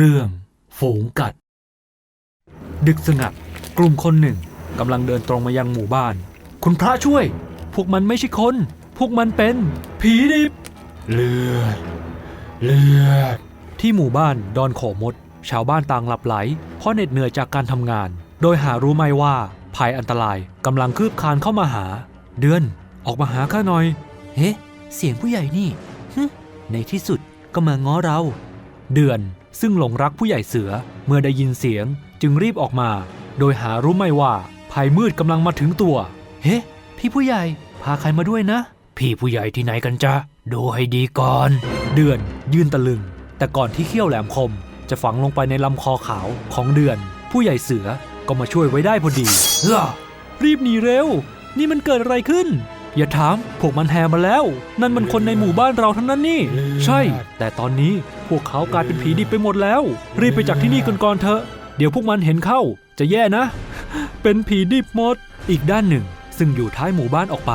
เรื่องฝูงกัด ดึกสงัด กลุ่มคนหนึ่งกำลังเดินตรงมายังหมู่บ้าน คุณพระช่วย พวกมันไม่ใช่คน พวกมันเป็น ผีดิบ เลือด เลือด ที่หมู่บ้านดอนโขมด ชาวบ้านต่างหลับไหล เพราะเหน็ดเหนื่อยจากการทำงาน โดยหารู้ไหมว่าภัยอันตรายกำลังคืบคลานเข้ามาหา เดือนออกมาหาข้าหน่อย เฮ้ เสียงผู้ใหญ่นี่ ในที่สุดก็มาง้อเรา เดือน ซึ่งหลงรักผู้ใหญ่เสือเมื่อได้ยินเสียงจึงรีบออกมา โดยหารู้ไหมว่าภัยมืดกำลังมาถึงตัว เฮ้ พี่ผู้ใหญ่พาใครมาด้วยนะ พี่ผู้ใหญ่ที่ไหนกันจ๊ะดูให้ดีก่อน เดือนยืนตะลึง แต่ก่อนที่เขี้ยวแหลมคม จะฝังลงไปในลำคอขาวของเดือน ผู้ใหญ่เสือก็มาช่วยไว้ได้พอดีเฮ้อรีบหนีเร็ว นี่มันเกิดอะไรขึ้น อย่าถามพวกมันแห่มาแล้ว นั่นมันคนในหมู่บ้านเราทั้งนั้นนี่ ใช่ แต่ตอนนี้พวกเขากลายเป็นผีดิบไปหมดแล้ว รีบไปจากที่นี่กันก่อนเถอะ เดี๋ยวพวกมันเห็นเข้า จะแย่นะ เป็นผีดิบหมด อีกด้านหนึ่ง ซึ่งอยู่ท้ายหมู่บ้านออกไป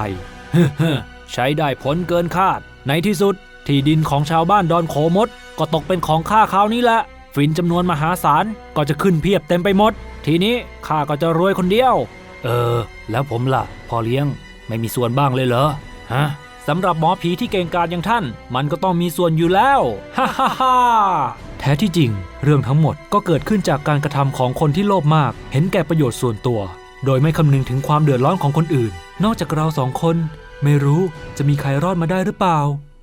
ใช้ได้ผลเกินคาด ในที่สุด ที่ดินของชาวบ้านดอนโขมด ก็ตกเป็นของข้าคราวนี้แหละฟินจำนวนมหาศาลก็จะขึ้นเพียบเต็มไปหมด ทีนี้ข้าก็จะรวยคนเดียว เออ แล้วผมล่ะพ่อเลี้ยง ไม่มีส่วนบ้างเลยเหรอ ฮะสำหรับหมอผีที่เก่งกาจอย่างท่าน มันก็ต้องมีส่วนอยู่แล้ว ฮ่าฮ่าฮ่าแท้ที่จริง เรื่องทั้งหมดก็เกิดขึ้นจากการกระทำของคนที่โลภมาก เห็นแก่ประโยชน์ส่วนตัว โดยไม่คำนึงถึงความเดือดร้อนของคนอื่น นอกจากเราสองคน ไม่รู้จะมีใครรอดมาได้หรือเปล่า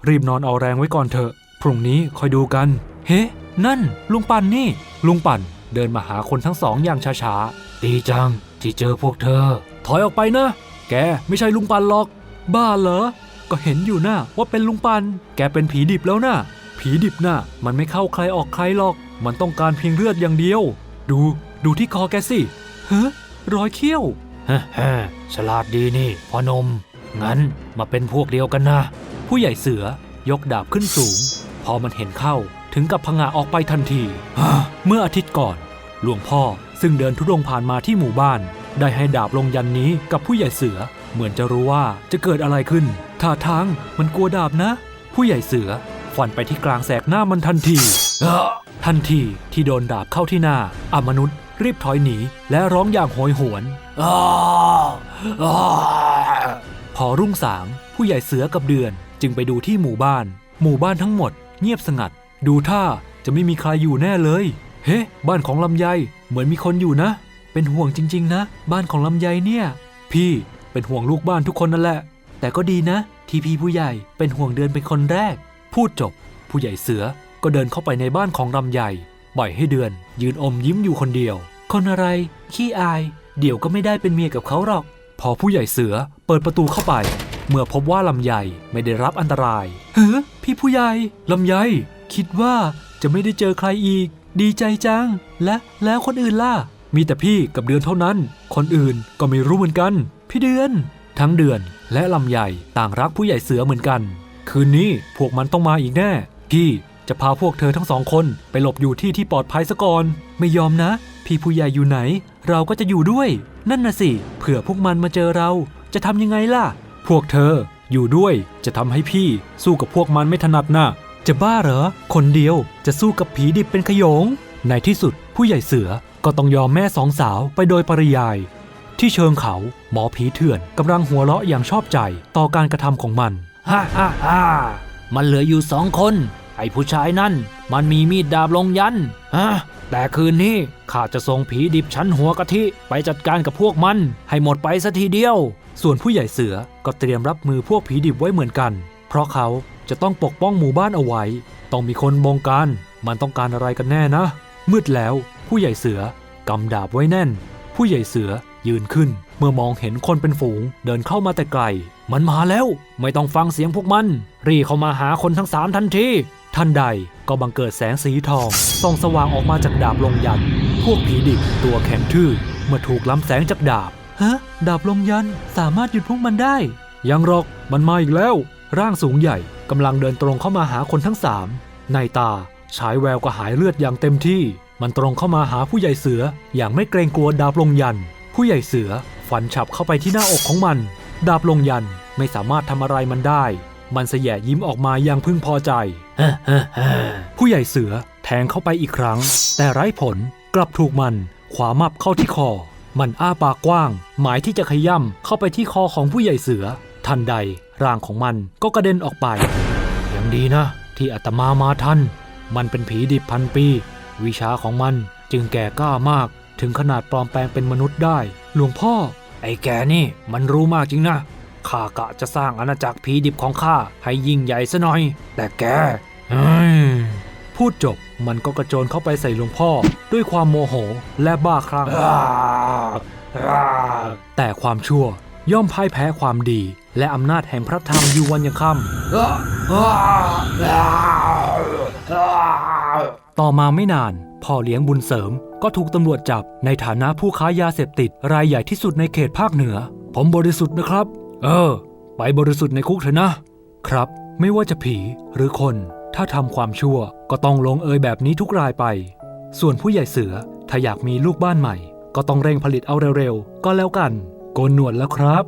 รีบนอนเอาแรงไว้ก่อนเถอะ พรุ่งนี้คอยดูกัน เฮ้ นั่น ลุงปันนี่ ลุงปั่นเดินมาหาคนทั้งสองอย่างช้าๆ ดีจังที่เจอพวกเธอ ถอยออกไปนะ แกไม่ใช่ลุงปันหรอก บ้าเหรอ ก็เห็นอยู่นะว่าเป็นลุงปัน แกเป็นผีดิบแล้วนะผีดิบน่ะมันไม่เข้าใครออกใครหรอก มันต้องการเพียงเลือดอย่างเดียว ดูดูที่คอแกสิเฮ้รอยเขี้ยวฮ่าฮ่าฉลาดดีนี่พ่อนม งั้นมาเป็นพวกเดียวกันนะ ผู้ใหญ่เสือยกดาบขึ้นสูง พอมันเห็นเข้าถึงกับพงะออกไปทันที เมื่ออาทิตย์ก่อน หลวงพ่อซึ่งเดินทุดงค์ผ่านมาที่หมู่บ้าน ได้ให้ดาบลงยันนี้กับผู้ใหญ่เสือ เหมือนจะรู้ว่าจะเกิดอะไรขึ้นท่าทางมันกลัวดาบนะ ผู้ใหญ่เสือฟันไปที่กลางแสกหน้ามันทันที ทันทีที่โดนดาบเข้าที่หน้าอมนุษย์รีบถอยหนีและร้องอย่างโหยหวน พอรุ่งสาง ผู้ใหญ่เสือกับเดือนจึงไปดูที่หมู่บ้าน หมู่บ้านทั้งหมด เงียบสงัด ดูท่าจะไม่มีใครอยู่แน่เลย เฮ้ บ้านของลำไยเหมือนมีคนอยู่นะ เป็นห่วงจริง ๆ นะ บ้านของลำไยเนี่ย พี่เป็นห่วงลูกบ้านทุกคนนั่นแหละ แต่ก็ดีนะ ที่พี่ผู้ใหญ่เป็นห่วงเดือนเป็นคนแรก พูดจบ ผู้ใหญ่เสือก็เดินเข้าไปในบ้านของลำไยปล่อยให้เดือน ยืนอมยิ้มอยู่คนเดียว คนอะไรขี้อาย เดี๋ยวก็ไม่ได้เป็นเมียกับเขาหรอก พอผู้ใหญ่เสือเปิดประตูเข้าไป เมื่อพบว่าลำไยไม่ได้รับอันตรายเฮ้อพี่ผู้ใหญ่ลำไยคิดว่าจะไม่ได้เจอใครอีก ดีใจจัง และแล้วคนอื่นล่ะ มีแต่พี่กับเดือนเท่านั้น คนอื่นก็ไม่รู้เหมือนกัน พี่เดือน ทั้งเดือนและลำไยต่างรักผู้ใหญ่เสือเหมือนกัน คืนนี้พวกมันต้องมาอีกแน่ พี่จะพาพวกเธอทั้งสองคนไปหลบอยู่ที่ที่ปลอดภัยซะก่อน ไม่ยอมนะ พี่ผู้ใหญ่อยู่ไหน เราก็จะอยู่ด้วย นั่นน่ะสิเผื่อพวกมันมาเจอเรา จะทำยังไงล่ะ พวกเธออยู่ด้วยจะทำให้พี่สู้กับพวกมันไม่ถนัดนะจะบ้าเหรอ คนเดียวจะสู้กับผีดิบเป็นขยง ในที่สุดผู้ใหญ่เสือ ก็ต้องยอมแม่สองสาวไปโดยปริยาย ที่เชิงเขาหมอผีเถื่อนกำลังหัวเราะอย่างชอบใจต่อการกระทำของมันฮ่าฮ่าฮ่ามันเหลืออยู่สองคน ไอ้ผู้ชายนั่น มันมีมีดดาบลงยันฮะแต่คืนนี้ข้าจะส่งผีดิบชั้นหัวกะทิไปจัดการกับพวกมัน ให้หมดไปสัทีเดียว ส่วนผู้ใหญ่เสือก็เตรียมรับมือพวกผีดิบไว้เหมือนกัน เพราะเขาจะต้องปกป้องหมู่บ้านเอาไว้ ต้องมีคนบงการ มันต้องการอะไรกันแน่นะ มืดแล้ว ผู้ใหญ่เสือกำดาบไว้แน่น ผู้ใหญ่เสือยืนขึ้น เมื่อมองเห็นคนเป็นฝูง เดินเข้ามาแต่ไกล มันมาแล้ว ไม่ต้องฟังเสียงพวกมัน รีเข้ามาหาคนทั้งสามทันทีทันใดก็บังเกิดแสงสีทองส่องสว่างออกมาจากดาบลงยัน พวกผีดิบตัวแข็งทื่อเมื่อถูกล้ำแสงจากดาบ ฮะ ดาบลงยันสามารถหยุดพวกมันได้ ยังหรอกมันมาอีกแล้ว ร่างสูงใหญ่กำลังเดินตรงเข้ามาหาคนทั้งสามในตาฉายแววกระหายเลือดอย่างเต็มที่ มันตรงเข้ามาหาผู้ใหญ่เสืออย่างไม่เกรงกลัวดาบลงยัน ผู้ใหญ่เสือฟันฉับเข้าไปที่หน้าอกของมัน ดาบลงยันไม่สามารถทำอะไรมันได้ มันเสยยิ้มออกมาอย่างพึงพอใจ ผู้ใหญ่เสือแทงเข้าไปอีกครั้ง แต่ไร้ผลกลับถูกมันขวามับเข้าที่คอ มันอ้าปากกว้าง หมายที่จะขย่ำเข้าไปที่คอของผู้ใหญ่เสือ ทันใดร่างของมันก็กระเด็นออกไป ยังดีนะ ที่อาตมามาทัน มันเป็นผีดิบพันปี วิชาของมันจึงแก่กล้ามากถึงขนาดปลอมแปลงเป็นมนุษย์ได้ หลวงพ่อ ไอ้แกนี่มันรู้มากจริงนะข้ากะจะสร้างอาณาจักรผีดิบของข้าให้ยิ่งใหญ่ซะหน่อย แต่แกพูดจบมันก็กระโจนเข้าไปใส่หลวงพ่อ ด้วยความโมโหและบ้าคลั่งแต่ความชั่วย่อมพ่ายแพ้ความดี และอำนาจแห่งพระธรรมอยู่วันยังค่ำ ต่อมาไม่นาน พ่อเลี้ยงบุญเสริมก็ถูกตำรวจจับในฐานะผู้ค้ายาเสพติด รายใหญ่ที่สุดในเขตภาคเหนือ ผมบริสุทธิ์นะครับ เออ ไปบริสุทธิ์ในคุกเถอะนะ ครับ ไม่ว่าจะผีหรือคน ถ้าทำความชั่วก็ต้องลงเอยแบบนี้ทุกรายไป ส่วนผู้ใหญ่เสือถ้าอยากมีลูกบ้านใหม่ ก็ต้องเร่งผลิตเอาเร็วๆก็แล้วกัน โกนหนวดแล้วครับ